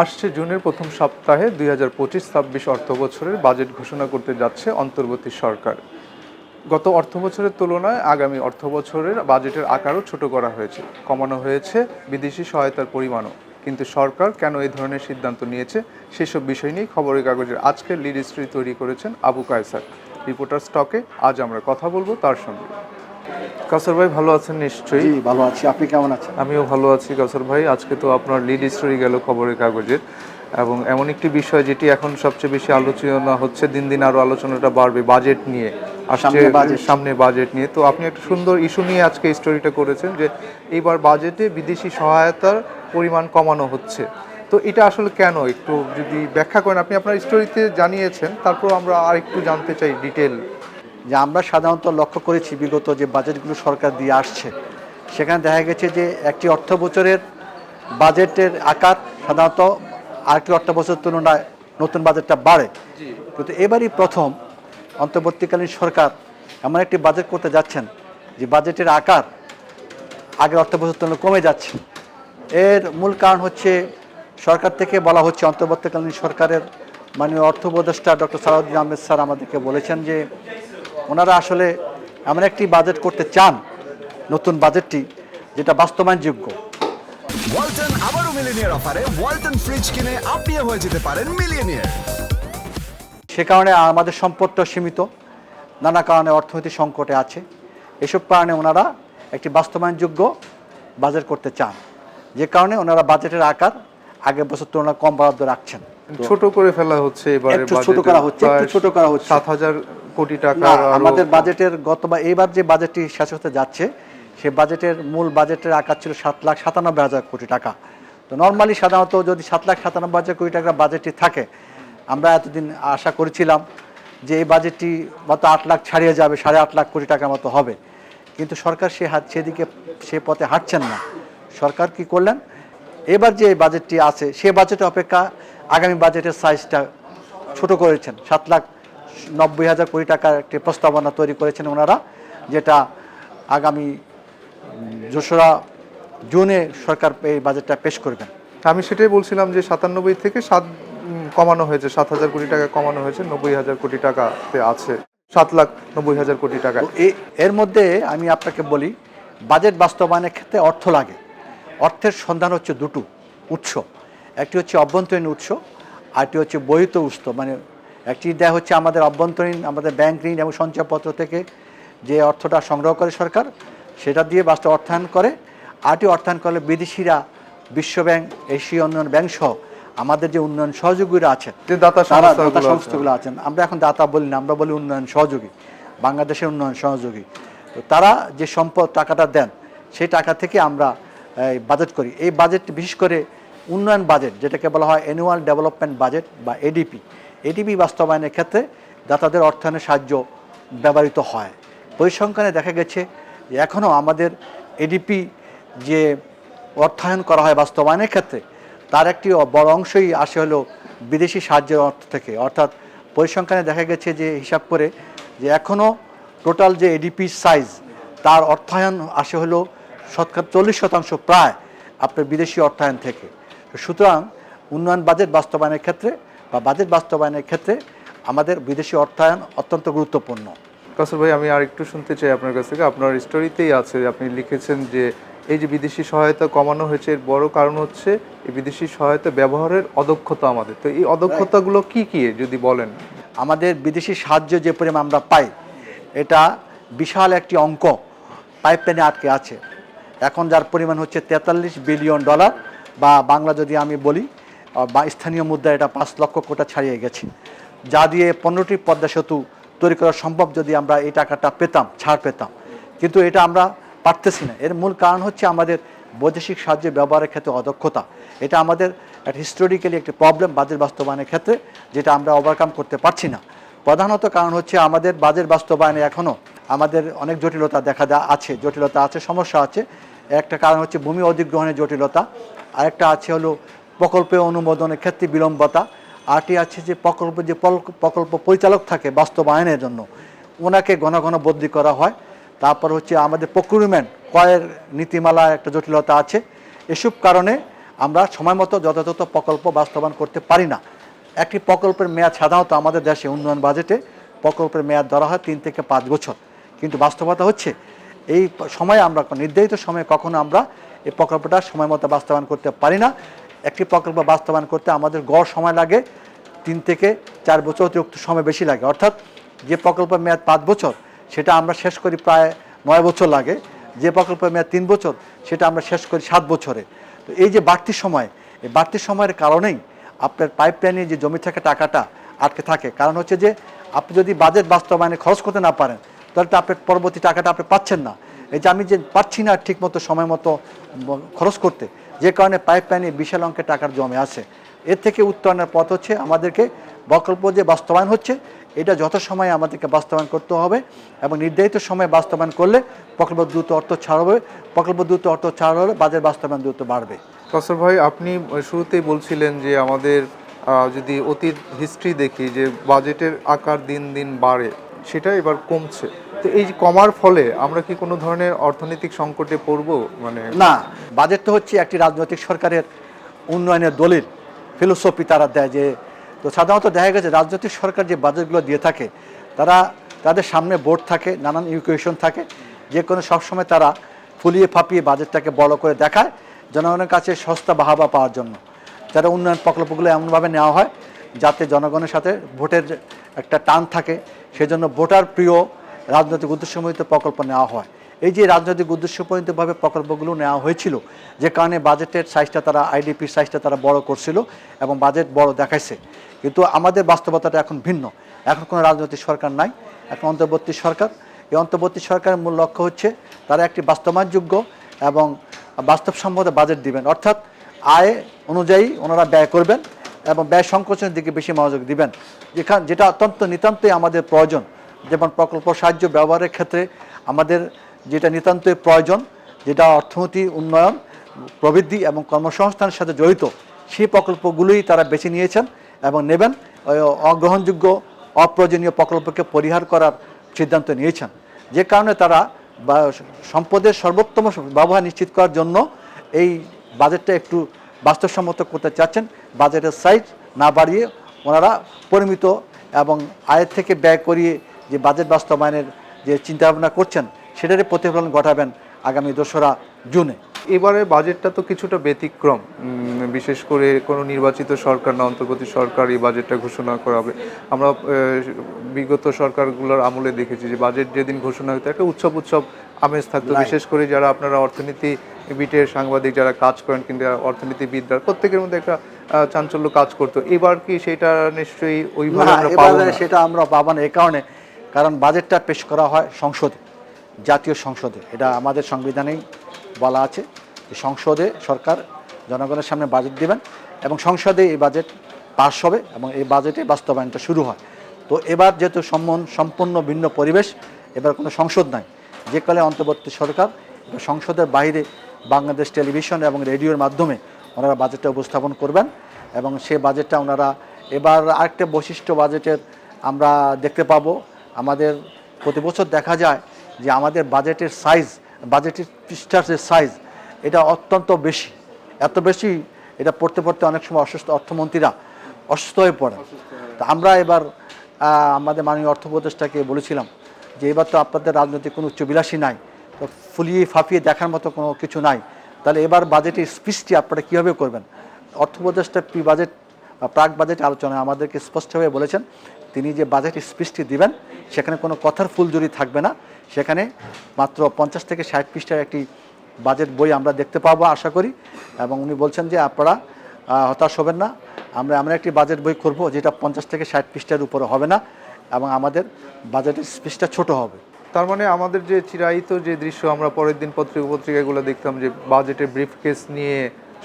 আসছে জুনের প্রথম সপ্তাহে দুই হাজার পঁচিশ ছাব্বিশ অর্থ বছরের বাজেট ঘোষণা করতে যাচ্ছে অন্তর্বর্তী সরকার। গত অর্থ বছরের তুলনায় আগামী অর্থ বছরের বাজেটের আকারও ছোট করা হয়েছে। কমানো হয়েছে বিদেশি সহায়তার পরিমাণও। কিন্তু সরকার কেন এই ধরনের সিদ্ধান্ত নিয়েছে সেসব বিষয় নিয়ে খবরের কাগজের আজকের লিড স্টোরি তৈরি করেছেন আবু কায়সার। রিপোর্টার স্টকে আজ আমরা কথা বলব তার সঙ্গে। কাসর ভাই ভালো আছেন নিশ্চয়ই? জি ভালো আছি। আপনি কেমন আছেন? আমিও ভালো আছি কাসর ভাই। আজকে তো আপনার লিড স্টোরি গেল খবরের কাগজের। এবং এমন একটি বিষয় যেটি এখন সবচেয়ে বেশি আলোচনা হচ্ছে দিন দিন আরও আলোচনাটা বাড়বে বাজেট নিয়ে। আসছে সামনে বাজেট নিয়ে। তো আপনি একটা সুন্দর ইস্যু নিয়ে আজকে স্টোরিটা করেছেন যে এইবার বাজেটে বিদেশি সহায়তার পরিমাণ কমানো হচ্ছে। তো এটা আসলে কেন? একটু যদি ব্যাখ্যা করেন। আপনি আপনার স্টোরিতে জানিয়েছেন তারপর আমরা আর একটু জানতে চাই ডিটেল যে আমরা সাধারণত লক্ষ্য করেছি বিগত যে বাজেটগুলো সরকার দিয়ে আসছে সেখানে দেখা গেছে যে একটি অর্থ বছরের বাজেটের আকার সাধারণত আরেকটি অর্থ বছরের তুলনায় নতুন বাজেটটা বাড়ে। কিন্তু এবারই প্রথম অন্তর্বর্তীকালীন সরকার এমন একটি বাজেট করতে যাচ্ছেন যে বাজেটের আকার আগের অর্থ বছর তুলনায় কমে যাচ্ছে। এর মূল কারণ হচ্ছে সরকার থেকে বলা হচ্ছে অন্তর্বর্তীকালীন সরকারের মাননীয় অর্থ উপদেষ্টা ডক্টর সালাউদ্দিন আহমেদ স্যার আমাদেরকে বলেছেন যে ওনারা আসলে এমন একটি বাজেট করতে চান নতুন বাজেটটি যেটা বাস্তবায়নযোগ্য। ওয়ালটন আবারও মিলিনিয়ার অফারে ওয়ালটন ফ্রিজ কিনে আপনিও হয়ে যেতে পারেন মিলিয়নিয়ার। সে কারণে আমাদের সম্পদটা সীমিত নানা কারণে অর্থনৈতিক সংকটে আছে। এসব কারণে ওনারা একটি বাস্তবায়নযোগ্য বাজেট করতে চান। যে কারণে ওনারা বাজেটের আকার আগের বছর তুলনায় কম বরাদ্দ রাখছেন। ছোট করে ফেলা হচ্ছে এবারে একটু ছোট করা হচ্ছে, একটু ছোট করা হচ্ছে। সাত হাজার কোটি টাকা আমাদের বাজেটের গত এইবার যে বাজেটটি শেষ হতে যাচ্ছে সে বাজেটের মূল বাজেটের আকার ছিল সাত লাখ সাতানব্বই হাজার কোটি টাকা। তো নর্মালি সাধারণত যদি সাত লাখ সাতানব্বই হাজার কোটি টাকা বাজেটটি থাকে আমরা এতদিন আশা করেছিলাম যে এই বাজেটটি মাত্র আট লাখ ছাড়িয়ে যাবে সাড়ে আট লাখ কোটি টাকার মতো হবে। কিন্তু সরকার সে হাত সেদিকে সে পথে হাঁটছেন না। সরকার কি করলেন? এবার যে বাজেটটি আছে সে বাজেট অপেক্ষা আগামী বাজেটের সাইজটা ছোট করেছেন। সাত লাখ নব্বই হাজার কোটি টাকার একটি প্রস্তাবনা তৈরি করেছেন ওনারা যেটা আগামী দোসরা জুনে সরকার এই বাজেটটা পেশ করবেন। আমি সেটাই বলছিলাম যে সাতানব্বই থেকে সাত কমানো হয়েছে। সাত হাজার কোটি টাকা কমানো হয়েছে নব্বই হাজার কোটি টাকাতে আছে। সাত লাখ নব্বই হাজার কোটি টাকা। এ- এর মধ্যে আমি আপনাকে বলি বাজেট বাস্তবায়নের ক্ষেত্রে অর্থ লাগে। অর্থের সন্ধান হচ্ছে দুটো উৎস। একটি হচ্ছে অভ্যন্তরীণ উৎস আরটি হচ্ছে বহিত উৎস। মানে একটি দেয় হচ্ছে আমাদের অভ্যন্তরীণ আমাদের ব্যাংক ঋণ এবং সঞ্চয়পত্র থেকে যে অর্থটা সংগ্রহ করে সরকার সেটা দিয়ে বাস্তব অর্থায়ন করে। আরটি অর্থায়ন করলে বিদেশিরা বিশ্বব্যাংক এশীয় উন্নয়ন ব্যাংক সহ আমাদের যে উন্নয়ন সহযোগীরা আছেন দাতা। সংস্থাগুলো আছেন। আমরা এখন দাতা বলি না আমরা বলি উন্নয়ন সহযোগী বাংলাদেশের উন্নয়ন সহযোগী। তো তারা যে সম্পদ টাকাটা দেন সেই টাকা থেকে আমরা বাজেট করি। এই বাজেট বিশেষ করে উন্নয়ন বাজেট, যেটাকে বলা হয় অ্যানুয়াল ডেভেলপমেন্ট বাজেট বা এডিপি এডিপি বাস্তবায়নের ক্ষেত্রে দাতাদের অর্থায়নের সাহায্য ব্যবহৃত হয়। পরিসংখ্যানে দেখা গেছে যে এখনও আমাদের এডিপি যে অর্থায়ন করা হয় বাস্তবায়নের ক্ষেত্রে, তার একটি বড় অংশই আসে হলো বিদেশি সাহায্যের অর্থ থেকে। অর্থাৎ পরিসংখ্যানে দেখা গেছে যে হিসাব করে যে এখনও টোটাল যে এডিপি সাইজ তার অর্থায়ন আসে হলো শতকরা চল্লিশ শতাংশ প্রায় আপনার বিদেশি অর্থায়ন থেকে। সুতরাং উন্নয়ন বাজেট বাস্তবায়নের ক্ষেত্রে বা বাজেট বাস্তবায়নের ক্ষেত্রে আমাদের বিদেশি অর্থায়ন অত্যন্ত গুরুত্বপূর্ণ। কাসর ভাই আমি আর একটু শুনতে চাই আপনার কাছ থেকে। আপনার স্টোরিতেই আছে আপনি লিখেছেন যে এই যে বিদেশি সহায়তা কমানো হয়েছে এর বড় কারণ হচ্ছে এই বিদেশি সহায়তা ব্যবহারের অদক্ষতা আমাদের। তো এই অদক্ষতাগুলো কি কি যদি বলেন? আমাদের বিদেশি সাহায্য যে পরিমাণ আমরা পাই এটা বিশাল একটি অঙ্ক পাইপলাইনে আটকে আছে। এখন যার পরিমাণ হচ্ছে তেতাল্লিশ বিলিয়ন ডলার বা বাংলা যদি আমি বলি বা স্থানীয় মুদ্রা এটা পাঁচ লক্ষ কোটা ছাড়িয়ে গেছে। যা দিয়ে পনেরোটি পদ্মা সেতু তৈরি করা সম্ভব যদি আমরা এই টাকাটা পেতাম, ছাড় পেতাম। কিন্তু এটা আমরা পারতেছি না। এর মূল কারণ হচ্ছে আমাদের বৈদেশিক সাহায্য ব্যবহারের ক্ষেত্রে অদক্ষতা। এটা আমাদের একটা হিস্টোরিক্যালি একটি প্রবলেম বাজেট বাস্তবায়নের ক্ষেত্রে, যেটা আমরা ওভারকাম করতে পারছি না। প্রধানত কারণ হচ্ছে আমাদের বাজেট বাস্তবায়নে এখনও আমাদের অনেক জটিলতা দেখা দেওয়া আছে, জটিলতা আছে, সমস্যা আছে। একটা কারণ হচ্ছে ভূমি অধিগ্রহণের জটিলতা। আরেকটা আছে হলো প্রকল্পে অনুমোদনের ক্ষেত্রে বিলম্বতা। আরটি আছে যে প্রকল্প যে প্রকল্প পরিচালক থাকে বাস্তবায়নের জন্য। ওনাকে ঘন ঘন বদলি করা হয়। তারপর হচ্ছে আমাদের প্রক্রিউমেন্ট ক্রয়ের নীতিমালা একটা জটিলতা আছে। এসব কারণে আমরা সময় মতো যথাযথ প্রকল্প বাস্তবায়ন করতে পারি না। একটি প্রকল্পের মেয়াদ সাধারণত আমাদের দেশে উন্নয়ন বাজেটে প্রকল্পের মেয়াদ ধরা হয় তিন থেকে পাঁচ বছর। কিন্তু বাস্তবতা হচ্ছে, এই সময়ে আমরা, নির্ধারিত সময়ে কখনো আমরা এই প্রকল্পটা সময় মতো বাস্তবায়ন করতে পারি না। একটি প্রকল্প বাস্তবায়ন করতে আমাদের গড় সময় লাগে, তিন থেকে চার বছর অতিরিক্ত সময় বেশি লাগে। অর্থাৎ যে প্রকল্পের মেয়াদ পাঁচ বছর, সেটা আমরা শেষ করি প্রায় নয় বছর লাগে। যে প্রকল্পের মেয়াদ তিন বছর, সেটা আমরা শেষ করি সাত বছরে। তো এই যে বাড়তি সময়, এই বাড়তি সময়ের কারণেই আপনার পাইপ লাইনে যে জমি থেকে টাকাটা আটকে থাকে। কারণ হচ্ছে যে, আপনি যদি বাজেট বাস্তবায়নে খরচ করতে না পারেন, তাহলে তো আপনার পরবর্তী টাকাটা আপনি পাচ্ছেন না। এই যে আমি যে পাচ্ছি না ঠিক মতো সময় মতো খরচ করতে, যে কারণে পাইপ লাইনে বিশাল অঙ্কের টাকার জমে আছে। এর থেকে উত্তরণের পথ হচ্ছে আমাদেরকে প্রকল্প যে বাস্তবায়ন হচ্ছে, এটা যত সময় আমাদেরকে বাস্তবায়ন করতে হবে এবং নির্ধারিত সময়ে বাস্তবায়ন করলে প্রকল্প দ্রুত অর্থ ছাড়বে প্রকল্প দ্রুত অর্থ ছাড় হলে বাজার বাস্তবায়ন দ্রুত বাড়বে। কাসর ভাই, আপনি শুরুতেই বলছিলেন যে আমাদের যদি অতীত হিস্ট্রি দেখি যে বাজেটের আকার দিন দিন বাড়ে, সেটা এবার কমছে। তো এই যে কমার ফলে আমরা কি কোনো ধরনের অর্থনৈতিক সংকটে পড়ব? মানে না, বাজেট তো হচ্ছে একটি রাজনৈতিক সরকারের উন্নয়নের দলিল। ফিলোসফি তারা দেয় যে, তো সাধারণত দেখা গেছে রাজনৈতিক সরকার যে বাজেটগুলো দিয়ে থাকে, তারা তাদের সামনে বোর্ড থাকে, নানান ইকুয়েশন থাকে, যে কোনো সবসময় তারা ফুলিয়ে ফাঁপিয়ে বাজেটটাকে বড় করে দেখায় জনগণের কাছে সস্তা বাহাবা পাওয়ার জন্য। যারা উন্নয়ন প্রকল্পগুলো এমনভাবে নেওয়া হয় যাতে জনগণের সাথে ভোটের একটা টান থাকে, সেজন্য ভোটার প্রিয় রাজনৈতিক উদ্দেশ্যমূলিত প্রকল্প নেওয়া হয়। এই যে রাজনৈতিক উদ্দেশ্যপরিতভাবে প্রকল্পগুলো নেওয়া হয়েছিল, যে কারণে বাজেটের সাইজটা তারা, আইডিপির সাইজটা তারা বড় করছিল এবং বাজেট বড় দেখাইছে। কিন্তু আমাদের বাস্তবতাটা এখন ভিন্ন। এখন কোনো রাজনৈতিক সরকার নাই, এখন অন্তর্বর্তী সরকার। এই অন্তর্বর্তী সরকারের মূল লক্ষ্য হচ্ছে তারা একটি বাস্তবায়নযোগ্য এবং বাস্তবসম্মত বাজেট দিবেন। অর্থাৎ আয় অনুযায়ী ওনারা ব্যয় করবেন এবং ব্যয় সংকোচনের দিকে বেশি মনোযোগ দিবেন। যেখান, যেটা অত্যন্ত নিতান্তই আমাদের প্রয়োজন। যেমন প্রকল্প সাহায্য ব্যবহারের ক্ষেত্রে আমাদের যেটা নিতান্তই প্রয়োজন, যেটা অর্থনীতি, উন্নয়ন, প্রবৃদ্ধি এবং কর্মসংস্থানের সাথে জড়িত, সেই প্রকল্পগুলোই তারা বেছে নিয়েছেন এবং নেবেন অগ্রহণযোগ্য, অপ্রয়োজনীয় প্রকল্পকে পরিহার করার সিদ্ধান্ত নিয়েছেন। যে কারণে তারা সম্পদের সর্বোত্তম ব্যবহার নিশ্চিত করার জন্য এই বাজেটটা একটু বাস্তবসম্মত করতে চাচ্ছেন। বাজেটের সাইজ না বাড়িয়ে ওনারা পরিমিত এবং আয়ের থেকে ব্যয় করিয়ে যে বাজেট বাস্তবায়নের যে চিন্তাভাবনা করছেন সেটারই প্রতিফলন ঘটাবেন আগামী দোসরা জুনে। এবারে বাজেটটা তো কিছুটা ব্যতিক্রম। বিশেষ করে কোনো নির্বাচিত সরকার না অন্তর্বর্তী সরকার এই বাজেটটা ঘোষণা করা হবে। আমরা বিগত সরকারগুলোর আমলে দেখেছি যে বাজেট যেদিন ঘোষণা হতো একটা উৎসব উৎসব আমেজ থাকতো। বিশেষ করে যারা আপনারা অর্থনীতি বিটের সাংবাদিক যারা কাজ করেন কিংবা অর্থনীতিবিদরা প্রত্যেকের মধ্যে একটা চাঞ্চল্য কাজ করতো। এবার কি সেটা নিশ্চয়ই ওইভাবে? সেটা আমরা পাবো না। এই কারণে কারণ বাজেটটা পেশ করা হয় সংসদে, জাতীয় সংসদে। এটা আমাদের সংবিধানেই বলা আছে যে সংসদে সরকার জনগণের সামনে বাজেট দেবেন এবং সংসদে এই বাজেট পাশ হবে এবং এই বাজেটে বাস্তবায়নটা শুরু হয়। তো এবার যেহেতু সম্মন, সম্পূর্ণ ভিন্ন পরিবেশ, এবার কোনো সংসদ নাই। যে কালে অন্তর্বর্তী সরকার সংসদের বাইরে বাংলাদেশ টেলিভিশন এবং রেডিওর মাধ্যমে ওনারা বাজেটটা উপস্থাপন করবেন এবং সেই বাজেটটা ওনারা, এবার আরেকটা বৈশিষ্ট্য বাজেটের আমরা দেখতে পাবো আমাদের প্রতি বছর দেখা যায় যে আমাদের বাজেটের সাইজ বাজেটের পৃষ্ঠার যে সাইজ এটা অত্যন্ত বেশি। এত বেশি এটা পড়তে পড়তে অনেক সময় অসুস্থ অর্থমন্ত্রীরা অসুস্থ হয়ে পড়েন। তো আমরা এবার আমাদের মাননীয় অর্থ উপদেষ্টাকে বলেছিলাম যে এবার তো আপনাদের রাজনৈতিক কোনো উচ্চবিলাসী নাই, তো ফুলিয়ে ফাঁপিয়ে দেখার মতো কোনো কিছু নাই। তাহলে এবার বাজেটের স্পিচটি আপনারা কীভাবে করবেন? অর্থ উপদেষ্টা প্রি বাজেট প্রাক বাজেট আলোচনায় আমাদেরকে স্পষ্টভাবে বলেছেন তিনি যে বাজেট স্পিচটি দিবেন, সেখানে কোনো কথার ফুলজুরি থাকবে না। সেখানে মাত্র পঞ্চাশ থেকে ষাট পৃষ্ঠার একটি বাজেট বই আমরা দেখতে পাবো আশা করি। এবং উনি বলছেন যে, আপনারা হতাশ হবেন না। আমরা এমন একটি বাজেট বই করব যেটা পঞ্চাশ থেকে ষাট পৃষ্ঠার উপরে হবে না এবং আমাদের বাজেটের স্পিচটা ছোট হবে। তার মানে আমাদের যে চিরায়িত যে দৃশ্য, আমরা পরের দিন পত্রিকা পত্রিকাগুলো দেখতাম যে বাজেটে ব্রিফকেস নিয়ে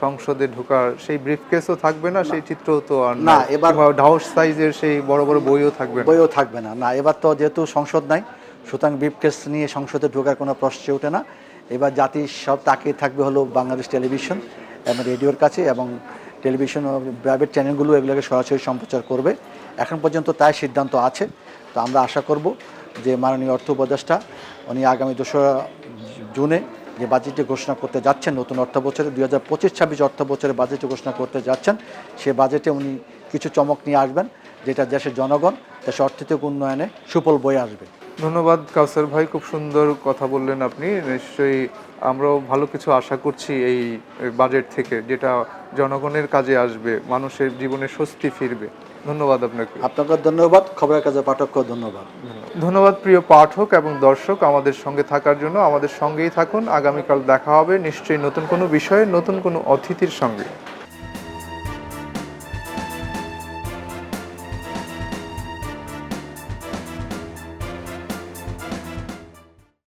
সংসদে ঢোকার সেই ব্রিফকেসও থাকবে না সেই চিত্র তো আর না, এবার- ঢাউস সাইজের সেই বড় বড় বইও থাকবে না। বইও থাকবে না। না এবার তো যেহেতু সংসদ নাই সুতরাং বিপকেস নিয়ে সংসদে ঢোকার কোনো প্রশ্ন ওঠে না। এবার জাতি সব তাকিয়ে থাকবে হলো বাংলাদেশ টেলিভিশন এবং রেডিওর কাছে এবং টেলিভিশন ও প্রাইভেট চ্যানেলগুলো এগুলোকে সরাসরি সম্প্রচার করবে। এখন পর্যন্ত তাই সিদ্ধান্ত আছে। তো আমরা আশা করব যে মাননীয় অর্থ উপদেষ্টা উনি আগামী দোসরা জুনে যে বাজেটটি ঘোষণা করতে যাচ্ছেন, নতুন অর্থ বছরে, দুই হাজার পঁচিশ, ছাব্বিশ অর্থ বছরে বাজেটটি ঘোষণা করতে যাচ্ছেন, সে বাজেটে উনি কিছু চমক নিয়ে আসবেন, যেটা দেশের জনগণ, দেশের অর্থনৈতিক উন্নয়নে সুফল বয়ে আসবে। ধন্যবাদ, কাউসার ভাই, খুব সুন্দর কথা বললেন আপনি। নিশ্চয়ই আমরাও ভালো কিছু আশা করছি এই বাজেট থেকে, যেটা জনগণের কাজে আসবে, মানুষের জীবনে স্বস্তি ফিরবে। ধন্যবাদ আপনাকে। আপনাকে ধন্যবাদ খবরের কাজে পাঠককে ধন্যবাদ। ধন্যবাদ প্রিয় পাঠক এবং দর্শক আমাদের সঙ্গে থাকার জন্য আমাদের সঙ্গেই থাকুন। আগামীকাল দেখা হবে নিশ্চয়ই নতুন কোনো বিষয়ে নতুন কোনো অতিথির সঙ্গে।